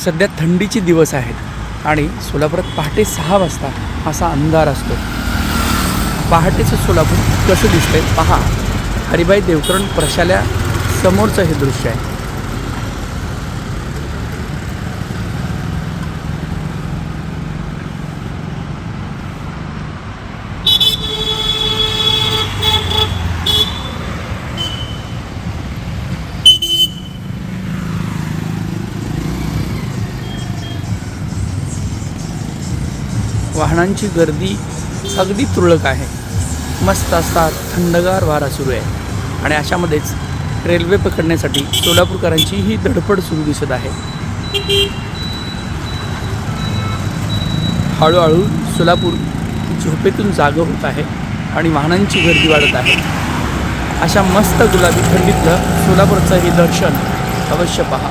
सध्या थंडीचे दिवस आहेत आणि सोलापुरात पहाटे सहा वाजता असा अंधार असतो. पहाटेचं सोलापूर कसं दिसतंय? पहा. हरिभाई देवकरण प्रशाल्या समोरचं हे दृश्य आहे. वाहनांची गर्दी अगदी तुरळक आहे. मस्त असा थंडगार वारा सुरू आहे. आणि अशामध्येच रेल्वे पकडण्यासाठी सोलापूरकरांची ही धडपड सुरू दिसत आहे. हळूहळू सोलापूर झोपेतून जागं होत आहे आणि वाहनांची गर्दी वाढत आहे. अशा मस्त गुलाबी थंडीतलं सोलापूरचं हे दर्शन अवश्य पहा.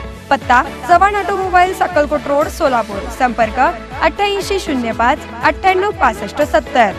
पत्ता चव्हाण ऑटोमोबाईल अक्कलकोट रोड सोलापूर. संपर्क अठ्ठ्याऐंशी शून्य पाच अठ्ठ्याण्णव पासष्ट सत्तर.